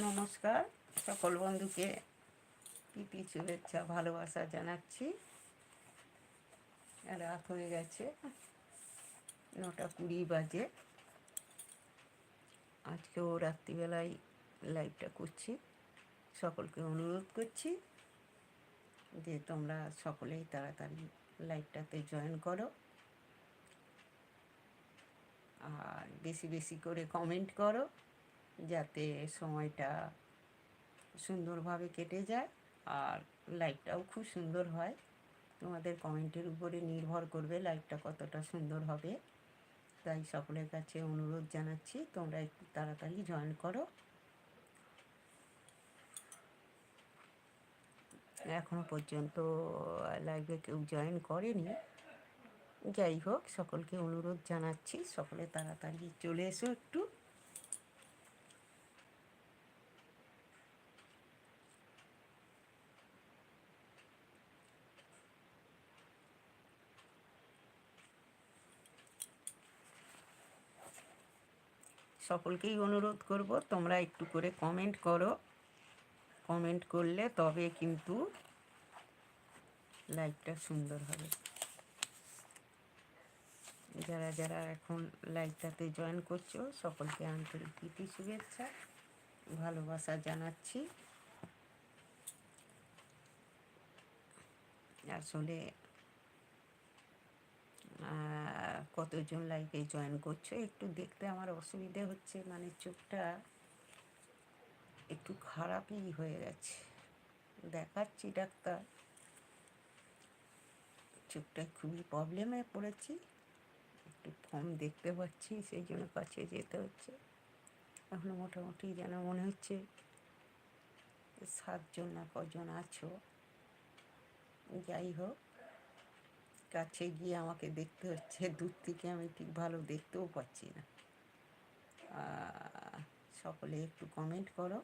নমস্কার। সকল বন্ধুকে প্রীতি, শুভেচ্ছা, ভালোবাসা জানাচ্ছি। রাত হয়ে গেছে, নটা কুড়ি বাজে। আজকেও রাত্রিবেলায় লাইভটা করছি। সকলকে অনুরোধ করছি যে তোমরা সকলেই তাড়াতাড়ি লাইভটাতে জয়েন করো। আর বেশি বেশি করে কমেন্ট করো। যাতে সময়টা সুন্দরভাবে কেটে যায় আর লাইভটাও খুব সুন্দর হয়। তোমাদের কমেন্টের উপরে নির্ভর করবে লাইভটা কতটা সুন্দর হবে। তাই সকলের কাছে অনুরোধ জানাচ্ছি, তোমরা একটু তাড়াতাড়ি জয়েন করো। এখনও পর্যন্ত লাইভে কেউ জয়েন করেনি। যাই হোক, সকলকে অনুরোধ জানাচ্ছি, সকলে তাড়াতাড়ি চলে এসো একটু। সকলকেই অনুরোধ করব, তোমরা একটু করে কমেন্ট করো। কমেন্ট করলে তবে কিন্তু লাইভটা সুন্দর হবে। যারা যারা এখন লাইভটাতে জয়েন করছ, সকলকে আন্তরিক প্রীতি, শুভেচ্ছা, ভালোবাসা জানাচ্ছি। আসলে কতজন লাইভে জয়েন করছ? একটু দেখতে আমার অসুবিধে হচ্ছে মানে চোখটা একটু খারাপই হয়ে গেছে। দেখাচ্ছি ডাক্তার। চোখটা খুবই প্রবলেমে পড়েছি। একটু কম দেখতে পাচ্ছি, সেই জন্য কাছে যেতে হচ্ছে। এখন মোটামুটি যেন মনে হচ্ছে সাতজন না কজন আছো। যাই হোক। কাছে গিয়ে আমাকে দেখতে হচ্ছে, দূর থেকে আমি ঠিক ভালো দেখতেও পাচ্ছি না। সকলে একটু কমেন্ট করো।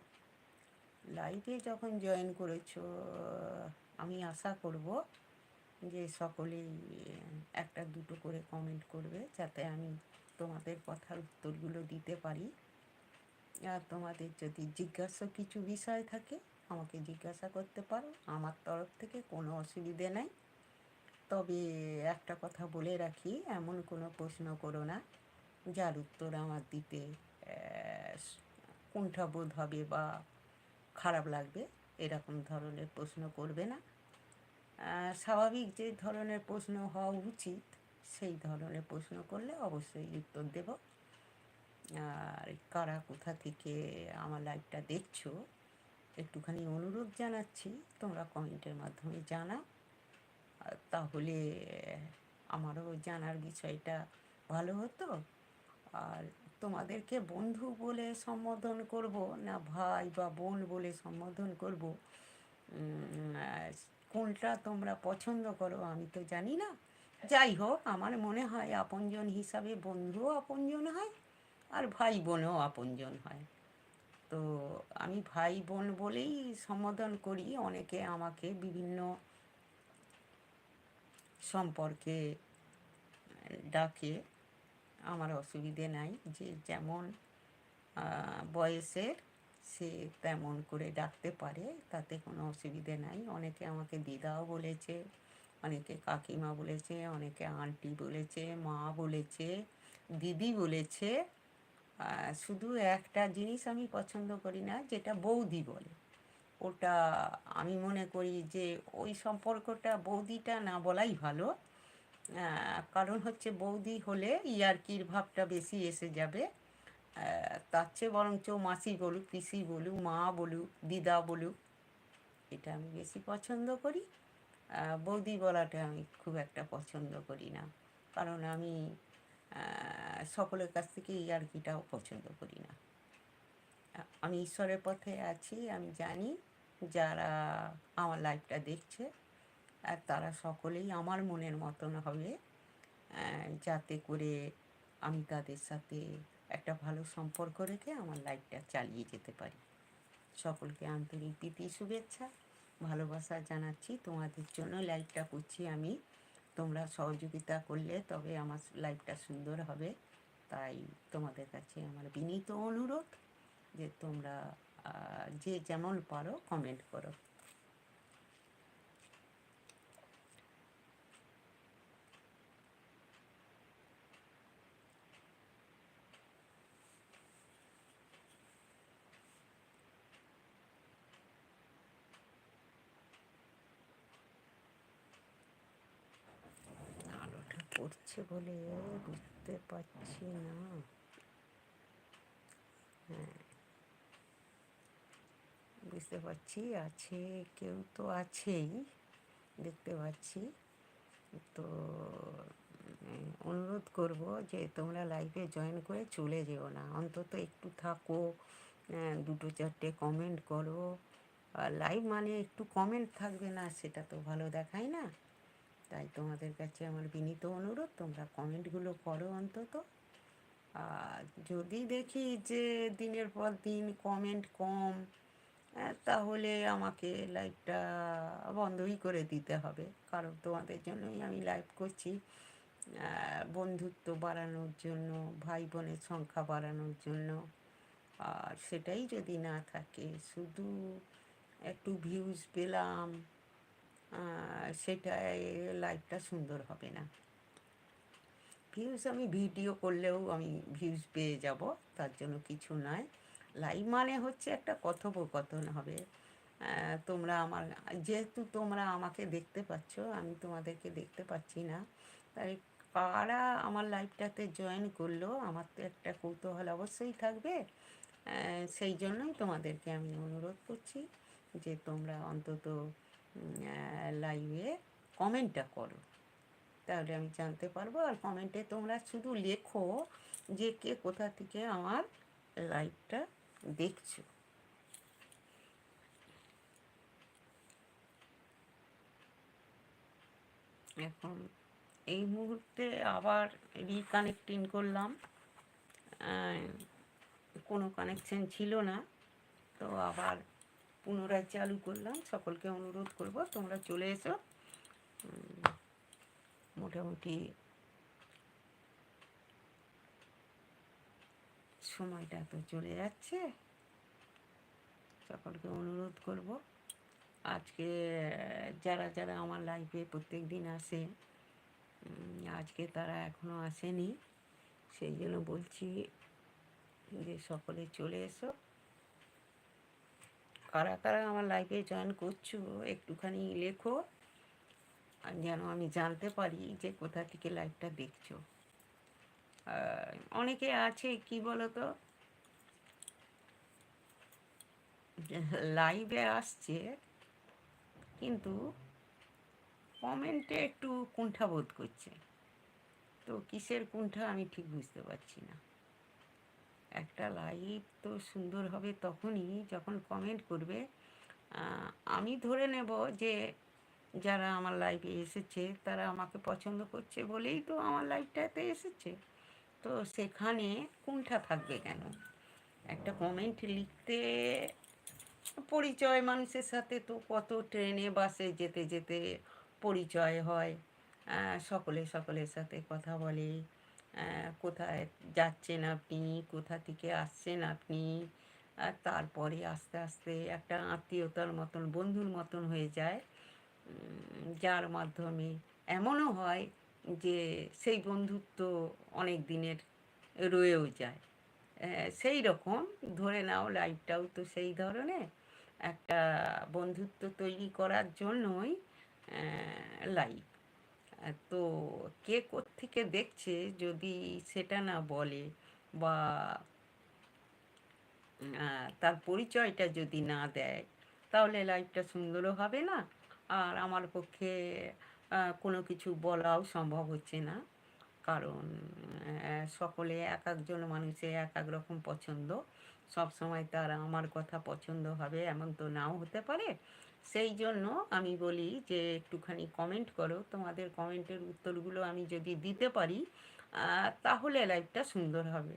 লাইভে যখন জয়েন করেছ, আমি আশা করব যে সকলেই একটা দুটো করে কমেন্ট করবে, যাতে আমি তোমাদের কথার উত্তরগুলো দিতে পারি। আর তোমাদের যদি জিজ্ঞাসা কিছু বিষয় থাকে, আমাকে জিজ্ঞাসা করতে পারো। আমার তরফ থেকে কোনো অসুবিধে নাই। তবে একটা কথা বলে রাখি, এমন কোনো প্রশ্ন করো না যার উত্তর আমার দিতে কুণ্ঠাবোধ হবে বা খারাপ লাগবে, এরকম ধরনের প্রশ্ন করবে না। স্বাভাবিক যে ধরনের প্রশ্ন হওয়া উচিত, সেই ধরনের প্রশ্ন করলে অবশ্যই উত্তর দেব। আর কারা কোথা থেকে আমার লাইভটা দেখছ, একটুখানি অনুরোধ জানাচ্ছি, তোমরা কমেন্টের মাধ্যমে জানাও। তাহলে, আমারও জানার বিষয়টা ভালো হতো। আর তোমাদেরকে বন্ধু বলে সম্বোধন করব না ভাই বা বোন বলে সম্বোধন করব? কোনটা তোমরা পছন্দ করো আমি তো জানি না। যাই হোক, আমার মনে হয় আপনজন হিসাবে বন্ধুও আপনজন হয় আর ভাই বোনও আপনজন হয়। তো আমি ভাই বোন বলেই সম্বোধন করি। অনেকে আমাকে বিভিন্ন সম্পর্কে ডাকে, আমার অসুবিধে নাই যে যেমন বয়সের সে তেমন করে ডাকতে পারে, তাতে কোনো অসুবিধে নাই। অনেকে আমাকে দিদাও বলেছে, অনেকে কাকিমা বলেছে, অনেকে আন্টি বলেছে, মা বলেছে, দিদি বলেছে। শুধু একটা জিনিস আমি পছন্দ করি না, যেটা বৌদি বলে। ওটা আমি মনে করি যে ওই সম্পর্কটা বৌদিটা না বলাই ভালো। কারণ হচ্ছে বৌদি হলে ইয়ার্কির ভাবটা বেশি এসে যাবে। তার চেয়ে বরঞ্চ মাসি বলুক, পিসি বলুক, মা বলুক, দিদা বলুক, এটা আমি বেশি পছন্দ করি। বৌদি বলাটা আমি খুব একটা পছন্দ করি না। কারণ আমি সকলের কাছ থেকে ইয়ার্কিটাও পছন্দ করি না। আমি ঈশ্বরের পথে আছি, আমি জানি। যারা আমার লাইফটা দেখছে, আর তারা সকলেই আমার মনের মতন হবে যাতে করে আমি তাদের সাথে একটা ভালো সম্পর্ক রেখে আমার লাইফটা চালিয়ে যেতে পারি। সকলকে আন্তরিক প্রীতি, শুভেচ্ছা, ভালোবাসা জানাচ্ছি। তোমাদের জন্য লাইফটা করছি আমি। তোমরা সহযোগিতা করলে তবে আমার লাইফটা সুন্দর হবে। তাই তোমাদের কাছে আমার বিনীত অনুরোধ যে তোমরা যে যেমন পারো কমেন্ট করো। আলোটা পড়ছে বলে বুঝতে পারছি না হ্যাঁ বুঝতে পারছি, আছে, কেউ তো আছেই, দেখতে পাচ্ছি। তো অনুরোধ করব যে তোমরা লাইভে জয়েন করে চলে যেও না। অন্তত একটু থাকো দুটো চারটে কমেন্ট করো। আর লাইভ মানে একটু কমেন্ট থাকবে না, সেটা তো ভালো দেখায় না। তাই তোমাদের কাছে আমার বিনীত অনুরোধ, তোমরা কমেন্টগুলো করো অন্তত। আর যদি দেখি যে দিনের পর দিন কমেন্ট কম তাহলে আমাকে লাইভটা বন্ধই করে দিতে হবে। কারণ তোমাদের জন্যই আমি লাইভ করছি। বন্ধুত্ব বাড়ানোর জন্য ভাই বোনের সংখ্যা বাড়ানোর জন্য। আর সেটাই যদি না থাকে, শুধু একটু ভিউজ পেলাম সেটাই লাইভটা সুন্দর হবে না। ভিউজ আমি ভিডিও করলেও আমি ভিউজ পেয়ে যাব, তার জন্য কিছু নয়। লাইভ মানে হচ্ছে একটা কথোপকথন হবে। তোমরা আমার, যেহেতু তোমরা আমাকে দেখতে পাচ্ছ, আমি তোমাদেরকে দেখতে পাচ্ছি না। তাই কারা আমার লাইভটাতে জয়েন করল, আমার তো একটা কৌতূহল অবশ্যই থাকবে। সেই জন্যই তোমাদেরকে আমি অনুরোধ করছি যে তোমরা অন্তত লাইভে কমেন্টটা করো। তাহলে আমি জানতে পারব, আর কমেন্টে তোমরা শুধু লেখো যে কে কোথা থেকে আমার লাইভটা দেখছ? এখন এই মুহূর্তে আবার রিকানেক্টিং করলাম। কোনো কানেকশন ছিল না। তো আবার পুনরায় চালু করলাম। সকলকে অনুরোধ করব, তোমরা চলে এসো। মোটামুটি সময়টা তো চলে যাচ্ছে। সকলকে অনুরোধ করব। আজকে, যারা যারা আমার লাইফে প্রত্যেক দিন আসে আজকে তারা এখনও আসেনি। সেই জন্য বলছি যে সকলে চলে এসো। কারা কারা আমার লাইফে জয়েন করছ, একটুখানি লেখো। যেন আমি জানতে পারি যে কোথা থেকে লাইভটা দেখছ। অনেকে আছে, কি বলতো? লাইভে আসছে, কিন্তু কমেন্টে একটু কুণ্ঠাবোধ করছে। তো কিসের কুণ্ঠা আমি ঠিক বুঝতে পারছি না। একটা লাইভ তো সুন্দর হবে তখনই যখন কমেন্ট করবে। আমি ধরে নেব যে যারা আমার লাইভে এসেছে, তারা আমাকে পছন্দ করছে বলেই তো আমার লাইভটাতে এসেছে। তো সেখানে কোনটা থাকবে কেন? একটা কমেন্ট লিখতে পরিচয় মানুষের সাথে তো কত ট্রেনে বাসে যেতে যেতে পরিচয় হয়। সকলে সকলের সাথে কথা বলে। কোথায় যাচ্ছেন আপনি? কোথা থেকে আসছেন আপনি? তারপরে আস্তে আস্তে একটা আত্মীয়তার মতন, বন্ধুর মতন হয়ে যায়। যার মাধ্যমে এমনও হয় যে সেই বন্ধুত্ব অনেক দিনের রয়েও যায়। সেই রকম ধরে নাও লাইফটাও তো সেই ধরনের। একটা বন্ধুত্ব তৈরি করার জন্যই লাইভ তো কে থেকে দেখছে যদি সেটা না বলে বা তার পরিচয়টা যদি না দেয়, তাহলে লাইফটা সুন্দরও হবে না। আর আমার পক্ষে কোনো কিছু বলাও সম্ভব হচ্ছে না। কারণ সকলে এক একজন মানুষের এক এক রকম পছন্দ। সব সময় তার আমার কথা পছন্দ হবে এমন তো নাও হতে পারে। সেই জন্য আমি বলি যে, একটুখানি কমেন্ট করো। তোমাদের কমেন্টের উত্তরগুলো আমি যদি দিতে পারি তাহলে লাইফটা সুন্দর হবে।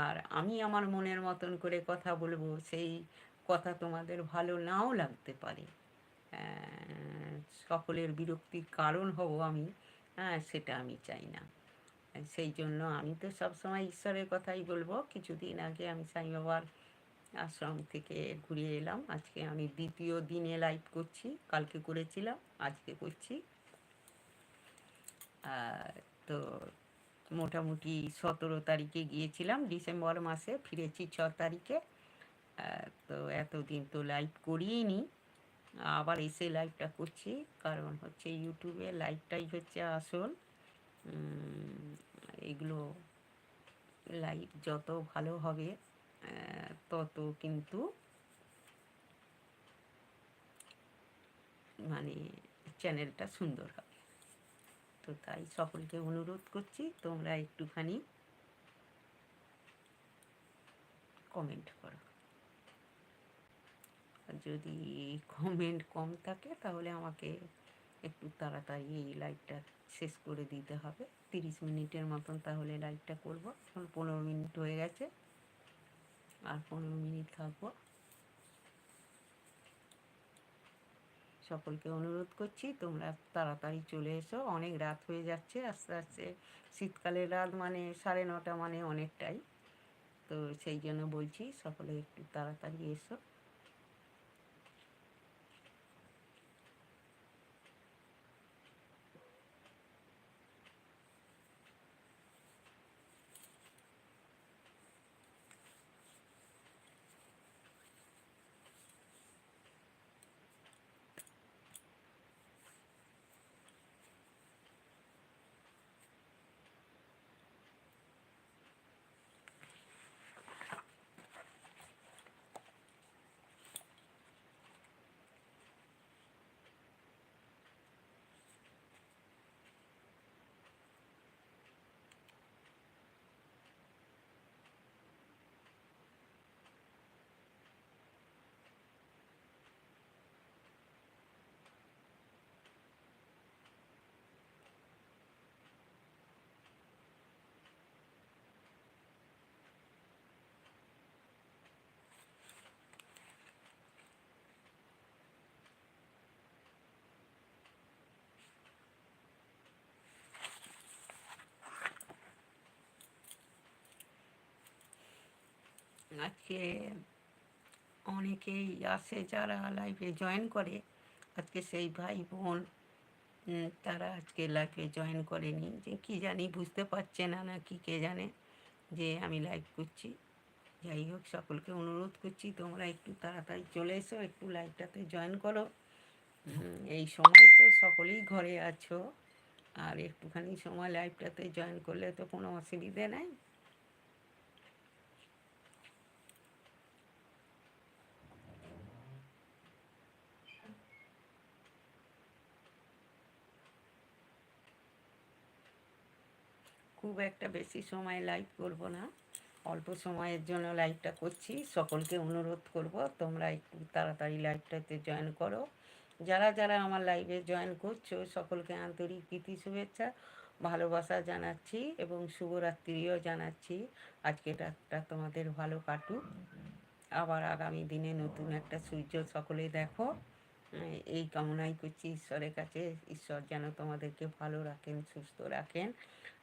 আর আমি আমার মনের মতন করে কথা বলব, সেই কথা তোমাদের ভালো নাও লাগতে পারে। সকলের বিরক্তির কারণ হব আমি হ্যাঁ সেটা আমি চাই না। সেই জন্য আমি তো সবসময় ঈশ্বরের কথাই বলব। কিছুদিন আগে আমি সাই বাবার আশ্রম থেকে ঘুরে এলাম। আজকে আমি দ্বিতীয় দিনে লাইভ করছি, কালকে করেছিলাম, আজকে করছি। তো মোটামুটি সতেরো তারিখে গিয়েছিলাম, ডিসেম্বর মাসে ফিরেছি ছ তারিখে। তো এতদিন তো লাইভ করিনি আবার এসে লাইভটা করছি। কারণ হচ্ছে ইউটিউবে লাইভটাই হচ্ছে আসল। এগুলো লাইভ যত ভালো হবে তত কিন্তু মানে চ্যানেলটা সুন্দর হবে। তো তাই সকলকে অনুরোধ করছি, তোমরা একটুখানি কমেন্ট করো। যদি কমেন্ট কম থাকে, তাহলে আমাকে একটু তাড়াতাড়ি এই লাইভটা শেষ করে দিতে হবে। তিরিশ মিনিটের মতন তাহলে লাইভটা করব। এখন পনেরো মিনিট হয়ে গেছে। আর পনেরো মিনিট থাকব। সকলকে অনুরোধ করছি, তোমরা তাড়াতাড়ি চলে এসো। অনেক রাত হয়ে যাচ্ছে, আস্তে আস্তে শীতকালের রাত মানে সাড়ে নটা মানে অনেকটাই। তো সেই জন্য বলছি, সকলে একটু তাড়াতাড়ি এসো। আজকে অনেকেই আসে যারা লাইভে জয়েন করে। আজকে সেই ভাই বোন তারা আজকে লাইভে জয়েন করেনি। যে কি জানি বুঝতে পারছে না না কি কে জানে। যে আমি লাইভ করছি। যাই হোক সকলকে অনুরোধ করছি তোমরা একটু তাড়াতাড়ি চলে এসো একটু লাইভটাতে জয়েন করো। এই সময় তো সকলেই ঘরে আছো। আর একটুখানি সময় লাইভটাতে জয়েন করলে তো কোনো অসুবিধে নাই। খুব একটা বেশি সময় লাইভ করব না। অল্প সময়ের জন্য লাইভটা করছি। সকলকে অনুরোধ করব, তোমরা একটু তাড়াতাড়ি লাইভটাতে জয়েন করো। যারা যারা আমার লাইভে জয়েন করছ, সকলকে আন্তরিক প্রীতি, শুভেচ্ছা, ভালোবাসা জানাচ্ছি এবং শুভরাত্রিও জানাচ্ছি। আজকে রাতটা তোমাদের ভালো কাটুক। আবার আগামী দিনে নতুন একটা সূর্য সকলে দেখো। এই কামনাই করছি ঈশ্বরের কাছে। ঈশ্বর যেন তোমাদেরকে ভালো রাখেন, সুস্থ রাখেন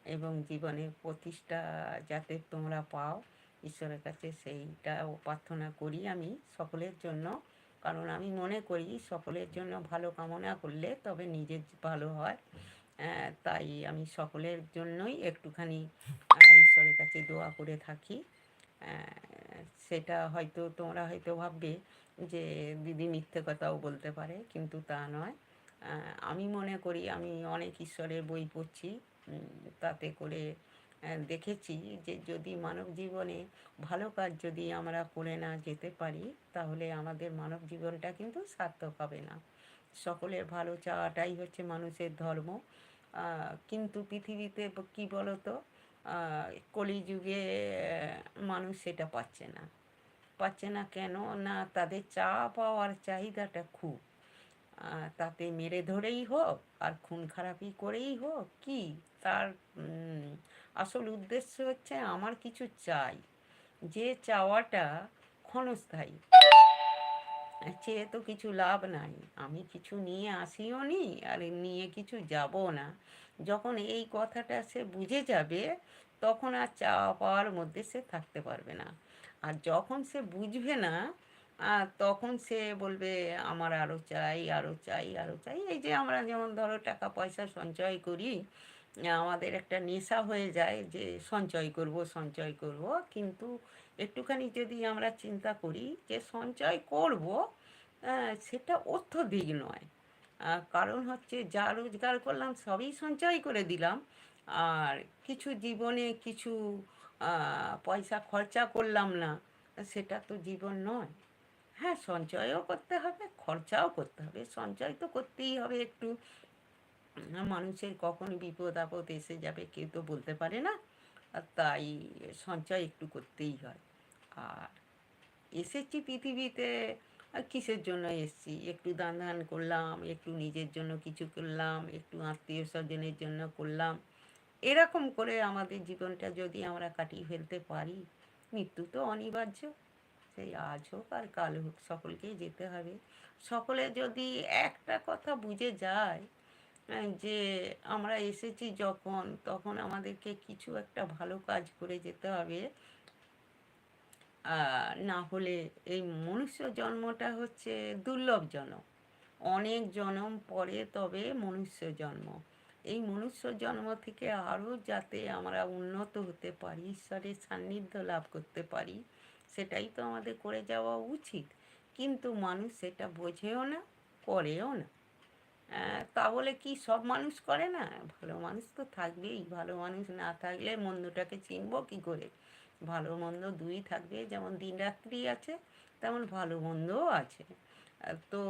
এবং জীবনের প্রতিষ্ঠা যাতে তোমরা পাও। ঈশ্বরের কাছে সেইটাও প্রার্থনা করি আমি সকলের জন্য। কারণ আমি মনে করি সকলের জন্য ভালো কামনা করলে তবে নিজের ভালো হয়। তাই আমি সকলের জন্যই একটুখানি ঈশ্বরের কাছে দোয়া করে থাকি। সেটা হয়তো তোমরা হয়তো ভাববে যে দিদি মিথ্যে কথাও বলতে পারে, কিন্তু তা নয়। আমি মনে করি আমি অনেক ঈশ্বরের বই পড়ছি তাতে করে দেখেছি যে যদি মানব জীবনে ভালো কাজ যদি আমরা করে না যেতে পারি, তাহলে আমাদের মানব জীবনটা কিন্তু সার্থক হবে না। সকলের ভালো চাওয়াটাই হচ্ছে মানুষের ধর্ম। কিন্তু পৃথিবীতে কি বলতো? কলিযুগে মানুষ সেটা পাচ্ছে না। পাচ্ছে না কেন? না তাদের চা পাওয়ার চাহিদাটা খুব। তাতে মেরে ধরেই হোক, আর খুন খারাপি করেই হোক, কি? তার আসল উদ্দেশ্য হচ্ছে আমার কিছু চাই। যে চাওয়াটা ক্ষণস্থায়ী। চেয়ে তো কিছু লাভ নাই। আমি কিছু নিয়ে আসিও নি আর নিয়ে কিছু যাব না। যখন এই কথাটা সে বুঝে যাবে, তখন আর চাওয়া পাওয়ার মধ্যে সে থাকতে পারবে না। আর যখন সে বুঝবে না তখন সে বলবে, আমার আরও চাই আরও চাই আরও চাই। এই যে আমরা যেমন ধরো টাকা পয়সা সঞ্চয় করি, আমাদের একটা নেশা হয়ে যায় যে সঞ্চয় করব সঞ্চয় করব। কিন্তু একটুখানি যদি আমরা চিন্তা করি যে সঞ্চয় করব সেটা অর্থদিক নয়। কারণ হচ্ছে যা রোজগার করলাম সবই সঞ্চয় করে দিলাম। আর কিছু জীবনে কিছু পয়সা খরচা করলাম না, সেটা তো জীবন নয়। হ্যাঁ সঞ্চয়ও করতে হবে, খরচাও করতে হবে। সঞ্চয় তো করতেই হবে একটু। মানুষের কখন বিপদ আপদ এসে যাবে কেউ তো বলতে পারে না। তাই সঞ্চয় একটু করতেই হয়। আর এসেছি পৃথিবীতে, আর কিসের জন্য এসেছি? একটু দান ধান করলাম, একটু নিজের জন্য কিছু করলাম, একটু আত্মীয় স্বজনের জন্য করলাম। এরকম করে আমাদের জীবনটা যদি আমরা কাটিয়ে ফেলতে পারি, মৃত্যু তো অনিবার্য। সেই আজ হোক আর কাল হোক, সকলকেই যেতে হবে। সকলে যদি একটা কথা বুঝে যায় যে আমরা এসেছি যখন, তখন আমাদেরকে কিছু একটা ভালো কাজ করে যেতে হবে। না হলে এই মনুষ্য জন্মটা হচ্ছে দুর্লভ জন্ম অনেক জন্ম পরে তবে মনুষ্য জন্ম। এই মনুষ্য জন্ম থেকে আরও যাতে আমরা উন্নত হতে পারি, ঈশ্বরের সান্নিধ্য লাভ করতে পারি, সেটাই তো আমাদের করে যাওয়া উচিত। কিন্তু মানুষ সেটা বোঝেও না, করেও না। তা বলে কি সব মানুষ করে না? ভালো মানুষ তো থাকবেই। ভালো মানুষ না থাকলে মন্দটাকে চিনবো কি করে? ভালো মন্দ দুই থাকবে, যেমন দিন রাত্রি আছে, তেমন ভালো মন্দও আছে। তো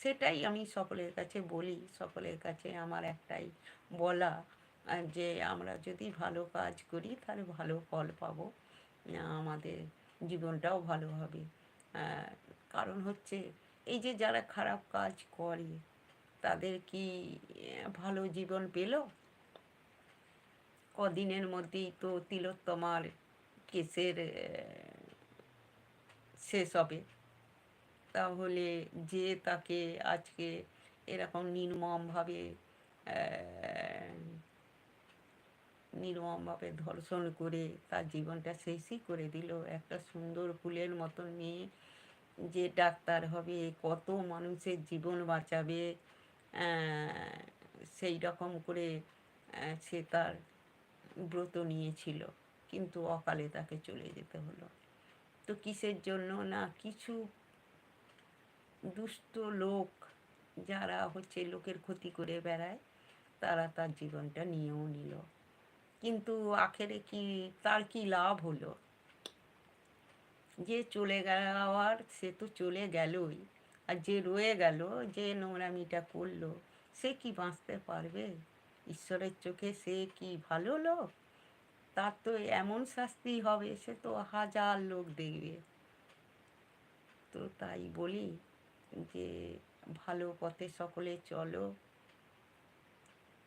সেটাই আমি সকলের কাছে বলি। সকলের কাছে আমার একটাই বলা যে আমরা যদি ভালো কাজ করি, তাহলে ভালো ফল পাবো। আমাদের জীবনটাও ভালো হবে। কারণ হচ্ছে এই যে যারা খারাপ কাজ করে, তাদের কি ভালো জীবন পেল? কদিনের মধ্যেই তো তিলোত্তমার কেসের শেষ হবে। তাহলে যে তাকে আজকে এরকম নির্মমভাবে নির্মমভাবে ধর্ষণ করে তার জীবনটা শেষই করে দিল। একটা সুন্দর ফুলের মতন মেয়ে যে ডাক্তার হবে, কত মানুষের জীবন বাঁচাবে সেই রকম করে সে তার ব্রত নিয়েছিল। কিন্তু অকালে তাকে চলে যেতে হলো। তো কিসের জন্য না, কিছু দুষ্ট লোক যারা হচ্ছে লোকের ক্ষতি করে বেড়ায়, তারা তার জীবনটা নিয়েও নিল। কিন্তু আখেরে কি, তার কি লাভ হলো? যে চলে যাওয়ার, সে তো চলে গেলই। আর যে রয়ে গেল, যে নোংরামিটা করল, সে কি বাঁচতে পারবে? ঈশ্বরের চোখে সে কি ভালো লোক? তার তো এমন শাস্তি হবে, সে তো হাজার লোক দেখবে। তো তাই বলি যে, ভালো পথে সকলে চলো,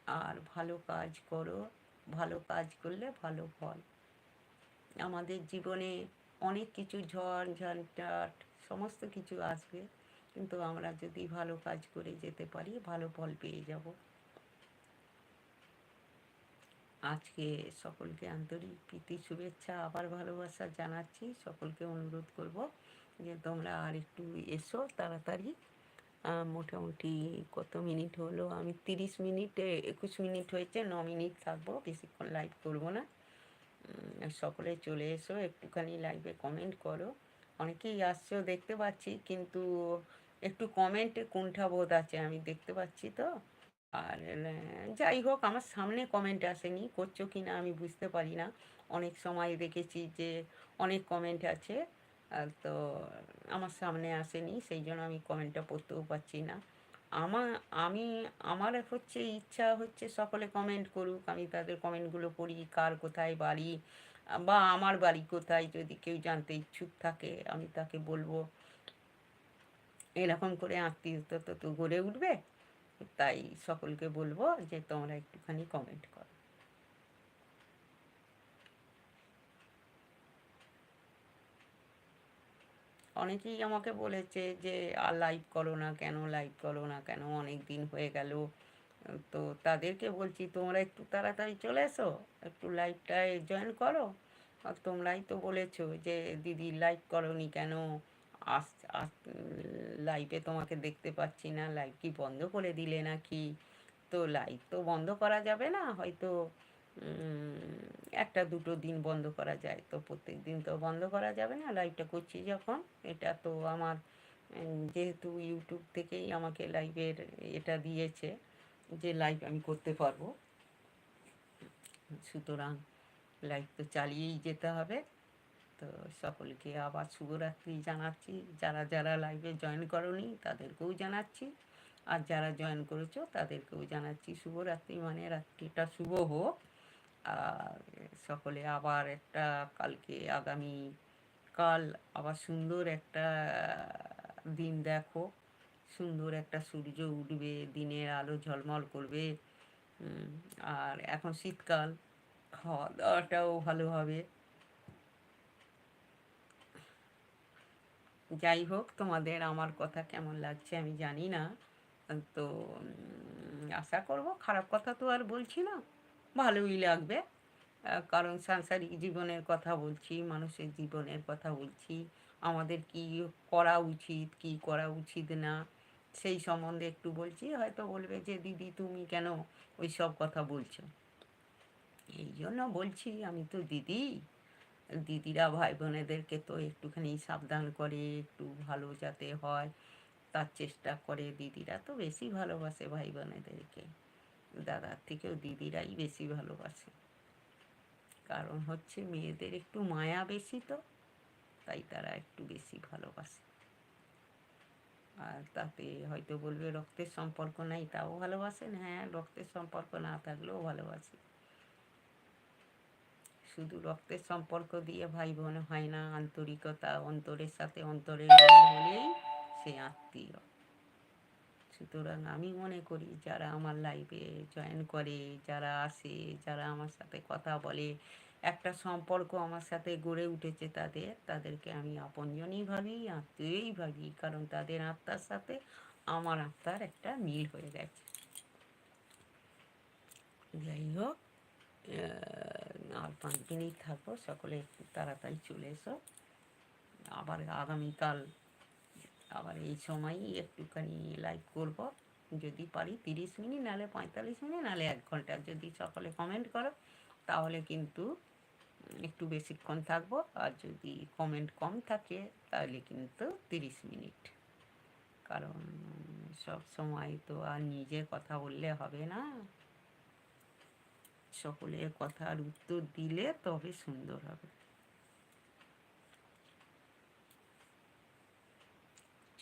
আর ভালো কাজ করো। ভালো কাজ করলে ভালো ফল। আমাদের জীবনে অনেক কিছু ঝড়, ঝঞ্ঝাট, সমস্ত কিছু আসবে। কিন্তু আমরা যদি ভালো কাজ করে যেতে পারি, ভালো ফল পেয়ে যাব। আজকে সকলকে আন্তরিক প্রীতি, শুভেচ্ছা, আবার ভালোবাসা জানাচ্ছি। সকলকে অনুরোধ করব যে তোমরা আর একটু এসো তাড়াতাড়ি। মোটামুটি কত মিনিট হলো? আমি তিরিশ মিনিট, একুশ মিনিট হয়েছে, ন মিনিট থাকব। বেশিক্ষণ লাইভ করব না। সকলে চলে এসো, একটুখানি লাইভে কমেন্ট করো। অনেকেই আসছো দেখতে পাচ্ছি, কিন্তু একটু কমেন্টে কুণ্ঠাবোধ আছে, আমি দেখতে পাচ্ছি তো। আর যাই হোক, আমার সামনে কমেন্ট আসেনি, করছ কি না আমি বুঝতে পারি না। অনেক সময় দেখেছি যে অনেক কমেন্ট আছে তো আমার সামনে আসেনি, সেই জন্য আমি কমেন্টটা পড়তেও পারছি না। আমার আমি, আমার হচ্ছে ইচ্ছা হচ্ছে সকলে কমেন্ট করুক। আমি তাদের কমেন্টগুলো পড়ি, কার কোথায় বাড়ি, বা আমার বাড়ি কোথায় যদি কেউ জানতে ইচ্ছুক থাকে, আমি তাকে বলব। এরকম করে আত্মীয়তা তো গড়ে উঠবে, তাই সকলকে বলব যে তোমরা একটুখানি কমেন্ট করো। অনেকেই আমাকে বলেছে যে, আর লাইভ করো না কেন লাইভ করো না কেন? অনেক দিন হয়ে গেল। তো তাদেরকে বলছি, তোমরা একটু তাড়াতাড়ি চলে এসো, একটু লাইভটায় জয়েন করো। আর তোমরাই তো বলেছ যে, দিদি লাইভ করনি কেন? আস আস লাইভে তোমাকে দেখতে পাচ্ছি না। লাইভ কি বন্ধ করে দিলে নাকি? তো লাইভ তো বন্ধ করা যাবে না, হয়তো একটা দুটো দিন বন্ধ করা যায়। তো প্রত্যেক দিন তো বন্ধ করা যাবে না লাইভটা করছি যখন। এটা তো আমার যেহেতু ইউটিউব থেকেই আমাকে লাইভের এটা দিয়েছে যে লাইভ আমি করতে পারব। সুতরাং লাইভ তো চালিয়েই যেতে হবে। তো সকলকে আবার শুভরাত্রি জানাচ্ছি। যারা যারা লাইভে জয়েন করনি তাদেরকেও জানাচ্ছি। আর যারা জয়েন করেছ তাদেরকেও জানাচ্ছি শুভরাত্রি। মানে রাত্রিটা শুভ হোক। আর সকলে আবার একটা কালকে আগামী কাল আবার সুন্দর একটা দিন দেখো। সুন্দর একটা সূর্য উঠবে, দিনের আলো ঝলমল করবে। আর এখন শীতকাল খাওয়া দাওয়াটাও ভালো হবে। যাই হোক, তোমাদের আমার কথা কেমন লাগছে আমি জানি না। তো আশা করব খারাপ কথা তো আর বলছি না। ভালোই লাগবে। কারণ সাংসারিক জীবনের কথা বলছি, মানুষের জীবনের কথা বলছি, আমাদের কি করা উচিত, কি করা উচিত না, সেই সম্বন্ধে একটু বলছি। হয়তো বলবে যে, দিদি, তুমি কেন ওই সব কথা বলছো? এই জন্য বলছি, আমি তো দিদি। দিদিরা ভাই বোনেদেরকে তো একটুখানি সাবধান করে, একটু ভালো যাতে হয়, তার চেষ্টা করে। দিদিরা তো বেশি ভালোবাসে ভাই বোনেদেরকে দাদার থেকেও দিদিরাই বেশি ভালোবাসে। কারণ হচ্ছে মেয়েদের একটু মায়া বেশি তো, তাই তারা একটু বেশি ভালোবাসে। আর তাতে হয়তো বলবে রক্তের সম্পর্ক নাই, তাও ভালোবাসেন? হ্যাঁ রক্তের সম্পর্ক না থাকলেও ভালোবাসে। শুধু রক্তের সম্পর্ক দিয়ে ভাই বোন হয় না, আন্তরিকতা, অন্তরের সাথে অন্তরের হলেই সে আত্মীয়। সুতরাং আমি মনে করি যারা আমার লাইফে জয়েন করে, যারা আসে, যারা আমার সাথে কথা বলে, একটা সম্পর্ক আমার সাথে গড়ে উঠেছে তাদের, তাদেরকে আমি আপনজনই ভাবি, আত্মীয়ই ভাবি, কারণ তাদের আত্মার সাথে আমার আত্মার একটা মিল হয়ে গেছে। যাই হোক আর পাঁচ মিনিট থাকব, সকলে তাড়াতাড়ি চলে এসো। আবার আগামীকাল আবার এই সময়ই একটুখানি লাইভ করব। যদি পারি তিরিশ মিনিট, নাহলে পঁয়তাল্লিশ মিনিট, নাহলে এক ঘণ্টা। যদি সকলে কমেন্ট করো, তাহলে কিন্তু একটু বেশিক্ষণ থাকব। আর যদি কমেন্ট কম থাকে, তাহলে কিন্তু তিরিশ মিনিট। কারণ সব সময় তো আর নিজে কথা বললে হবে না। সকলের কথার উত্তর দিলে তবে সুন্দর হবে।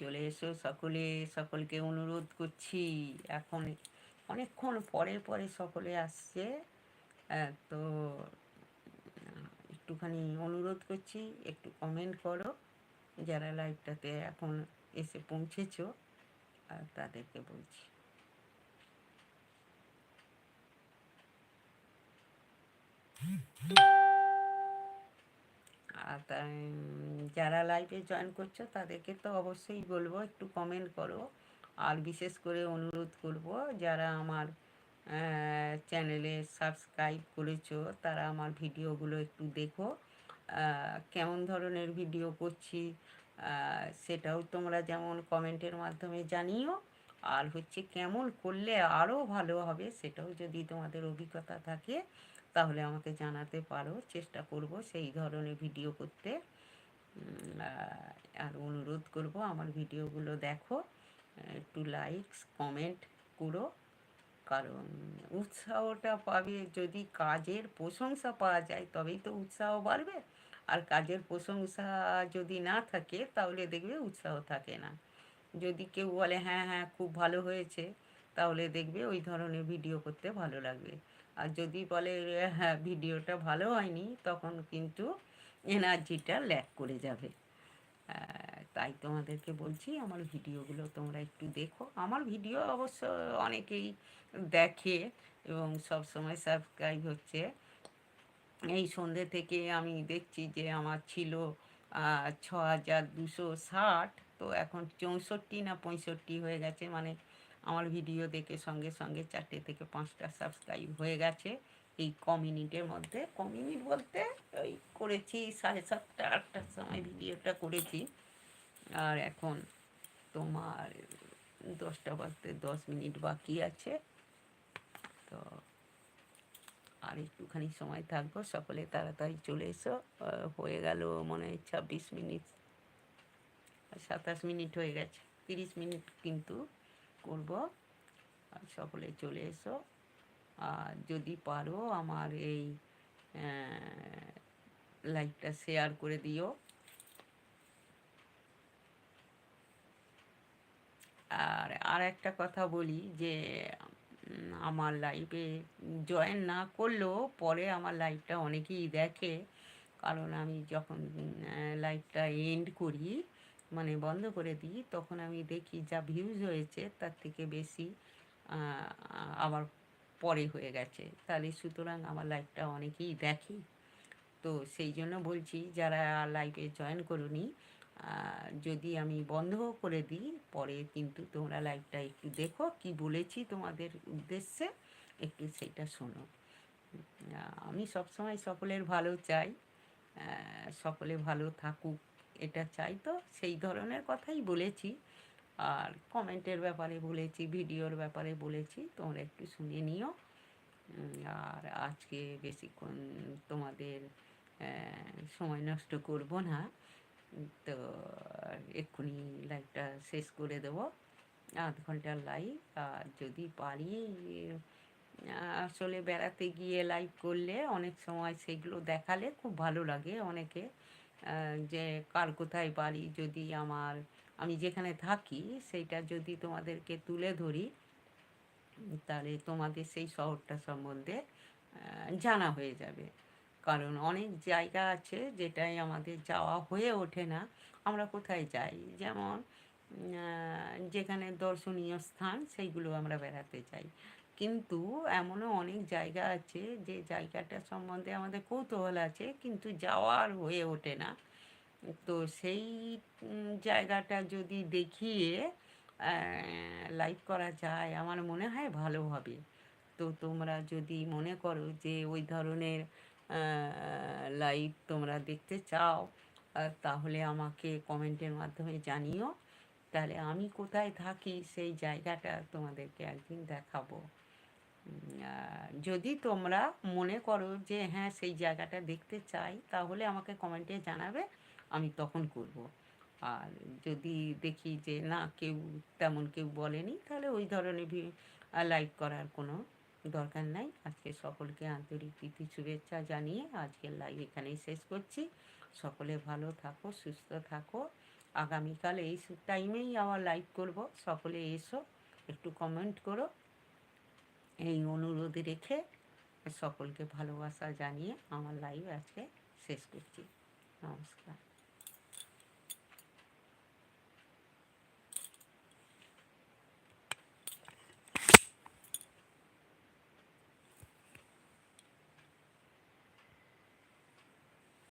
চলে এসো সকলে সকলকে অনুরোধ করছি। এখন অনেকক্ষণ পরে পরে সকলে আসছে। আহ, তো একটুখানি অনুরোধ করছি একটু কমেন্ট করো। যারা লাইভটাতে এখন এসে পৌঁছেছো তাদেরকে বলছি। আর যারা লাইভে জয়েন করছ তাদেরকে তো অবশ্যই বলব, একটু কমেন্ট করো। আর বিশেষ করে অনুরোধ করব, যারা আমার চ্যানেলে সাবস্ক্রাইব করেছ, তারা আমার ভিডিওগুলো একটু দেখো। কেমন ধরনের ভিডিও করছি সেটাও তোমরা যেমন কমেন্টের মাধ্যমে জানিও। আর হচ্ছে কেমন করলে আরও ভালো হবে সেটাও যদি তোমাদের অভিজ্ঞতা থাকে, তাহলে আমাকে জানাতে পারো। চেষ্টা করব সেই ধরনের ভিডিও করতে। আর অনুরোধ করব আমার ভিডিওগুলো দেখো, একটু লাইকস কমেন্ট করো। কারণ উৎসাহটা পাবে যদি কাজের প্রশংসা পাওয়া যায়, তবেই তো উৎসাহ বাড়বে। আর কাজের প্রশংসা যদি না থাকে, তাহলে দেখবে উৎসাহ থাকে না। যদি কেউ বলে হ্যাঁ হ্যাঁ খুব ভালো হয়েছে, তাহলে দেখবে ওই ধরনের ভিডিও করতে ভালো লাগবে। আর যদি বলে হ্যাঁ ভিডিওটা ভালো হয়নি, তখন কিন্তু এনার্জিটা ল্যাক করে যাবে। তাই তোমাদেরকে বলছি, আমার ভিডিওগুলো তোমরা একটু দেখো। আমার ভিডিও অবশ্য অনেকেই দেখে এবং সব সময় সাবস্ক্রাইব হচ্ছে। এই সন্ধ্যে থেকে আমি দেখছি যে আমার ছিল ছ হাজার দুশো ষাট। তো এখন চৌষট্টি না পঁয়ষট্টি হয়ে গেছে। মানে আমার ভিডিও দেখে সঙ্গে সঙ্গে চারটে থেকে পাঁচটা সাবস্ক্রাইব হয়ে গেছে। এই ক মিনিটের মধ্যে। ক মিনিট বলতে ওই করেছি সাড়ে সাতটা, আটটার সময় ভিডিওটা করেছি। আর এখন তোমার দশটা বাজতে দশ মিনিট বাকি আছে। তো আর একটুখানি সময় থাকব। সকলে তাড়াতাড়ি চলে এসো। হয়ে গেল মনে হয় ছাব্বিশ মিনিট। সাতাশ মিনিট হয়ে গেছে, তিরিশ মিনিট কিন্তু করব। আর সকলে চলে এসো। আর যদি পারো আমার এই লাইভটা শেয়ার করে দিও। আর আর একটা কথা বলি যে আমার লাইফে জয়েন না করলেও পরে আমার লাইফটা অনেকেই দেখে। কারণ আমি যখন লাইফটা এন্ড করি মানে বন্ধ করে দিই, তখন আমি দেখি যা ভিউজ হয়েছে তার থেকে বেশি আবার পরে হয়ে গেছে। তাহলে সুতরাং আমার লাইভটা অনেকেই দেখে। তো সেই জন্য বলছি, যারা লাইভে জয়েন করুনি যদি আমি বন্ধ করে দিই, পরে কিন্তু তোমরা লাইভটা একটু দেখো, কি বলেছি তোমাদের উদ্দেশ্যে, একটু সেটা শোনো। আমি সবসময় সকলের ভালো চাই সকলে ভালো থাকুক। এটা চাই তো, সেই ধরনের কথাই বলেছি। আর কমেন্টের ব্যাপারে বলেছি, ভিডিওর ব্যাপারে বলেছি, তোমরা একটু শুনে নিও। আর আজকে বেশিক্ষণ তোমাদের সময় নষ্ট করব না। তো এক্ষুনি লাইভটা শেষ করে দেব। আধ ঘণ্টার লাইভ, আর যদি পারি, আসলে বেড়াতে গিয়ে লাইভ করলে অনেক সময় সেগুলো দেখালে খুব ভালো লাগে অনেকে। যে কার কোথায় বাড়ি যদি আমার, আমি যেখানে থাকি সেইটা যদি তোমাদেরকে তুলে ধরি, তাহলে তোমাদের সেই শহরটা সম্বন্ধে জানা হয়ে যাবে। কারণ অনেক জায়গা আছে যেটাই আমাদের যাওয়া হয়ে ওঠে না, আমরা কোথায় যাই? যেমন যেখানে দর্শনীয় স্থান, সেইগুলো আমরা বেড়াতে যাই। কিন্তু এমনও অনেক জায়গা আছে যে জায়গাটা সম্বন্ধে আমাদের কৌতূহল আছে, কিন্তু যাওয়ার হয়ে ওঠে না। তো সেই জায়গাটা যদি দেখিয়ে লাইভ করা যায়, আমার মনে হয় ভালো হবে। তো তোমরা যদি মনে করো যে ওই ধরনের লাইভ তোমরা দেখতে চাও তাহলে আমাকে কমেন্টের মাধ্যমে জানিও। তাহলে আমি কোথায় থাকি সেই জায়গাটা তোমাদেরকে একদিন দেখাবো। যদি তোমরা মনে করো যে হ্যাঁ সেই জায়গাটা দেখতে চাই, তাহলে আমাকে কমেন্টে জানাবে, আমি তখন করব। আর যদি দেখি যে না, কেউ তেমন কেউ বলেনি, তাহলে ওই ধরনের লাইভ করার কোনো দরকার নাই। আজকে সকলকে আন্তরিক প্রীতি, শুভেচ্ছা জানিয়ে আজকের লাইভ এখানেই শেষ করছি। সকলে ভালো থাকো, সুস্থ থাকো। আগামীকাল এই টাইমেই আবার লাইভ করব। সকলে এসো, একটু কমেন্ট করো। এই অনুরোধ রেখে সকলকে ভালোবাসা জানিয়ে আমার লাইভ আজকে শেষ করছি। নমস্কার।